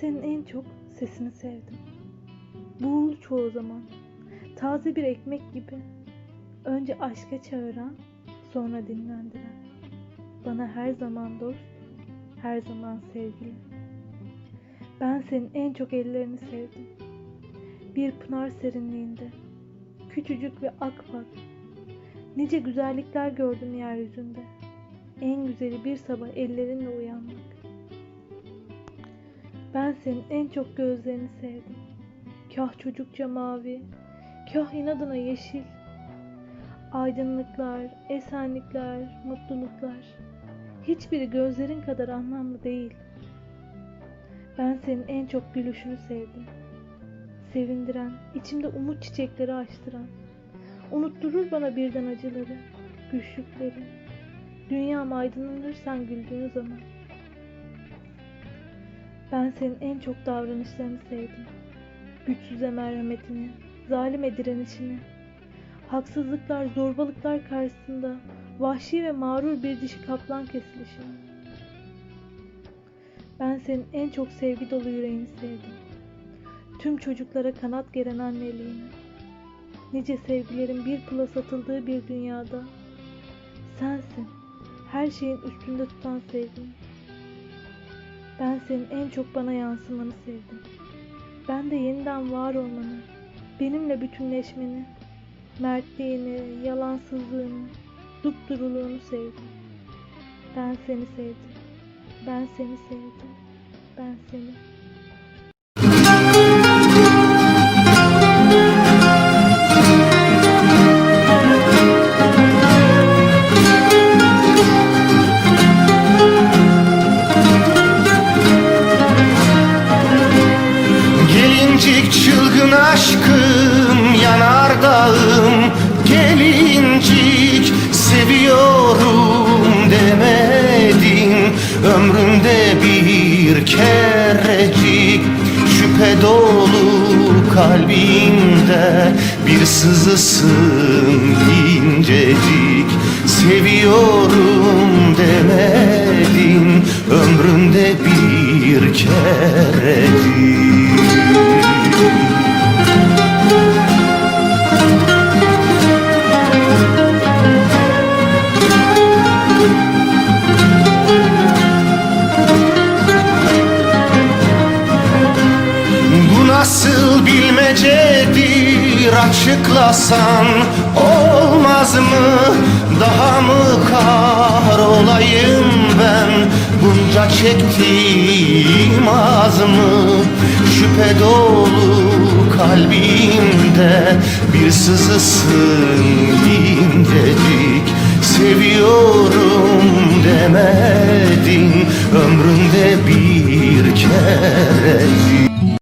senin en çok sesini sevdim. Buğulu çoğu zaman. Taze bir ekmek gibi. Önce aşka çağıran, sonra dinlendiren. Bana her zaman dost, her zaman sevgili. Ben senin en çok ellerini sevdim. Bir pınar serinliğinde, küçücük ve akpak. Nice güzellikler gördüm yeryüzünde. En güzeli bir sabah ellerinle uyanmak. Ben senin en çok gözlerini sevdim. Kah çocukça mavi, kah inadına yeşil. Aydınlıklar, esenlikler, mutluluklar. Hiçbiri gözlerin kadar anlamlı değil. Ben senin en çok gülüşünü sevdim. Sevindiren, içimde umut çiçekleri açtıran. Unutturur bana birden acıları, güçlükleri. Dünyam aydınlanır sen güldüğün zaman. Ben senin en çok davranışlarını sevdim. Güçsüze merhametini, zalime direnişini. Haksızlıklar, zorbalıklar karşısında vahşi ve mağrur bir dişi kaplan kesilişini. Ben senin en çok sevgi dolu yüreğini sevdim. Tüm çocuklara kanat geren anneliğini. Nice sevgilerin bir pula satıldığı bir dünyada sensin her şeyin üstünde tutan sevgim. Ben senin en çok bana yansımanı sevdim. Ben de yeniden var olmanı, benimle bütünleşmeni, mertliğini, yalansızlığını, dupduruluğunu sevdim. Ben seni sevdim. Ben seni sevdim. Ben seni. Gelincik çılgın aşkım yanar dağım. Gelincik seviyorum demedin Ömrümde bir kerecik şüphe dolu kalbimde. Bir sızısın incecik Seviyorum demedin ömrümde bir kerecik nasıl bilmecedir açıklasan olmaz mı? Daha mı kar olayım ben bunca çektiğim az mı? Şüphe dolu kalbimde bir sızısın incecik Seviyorum demedin ömrümde bir kerecik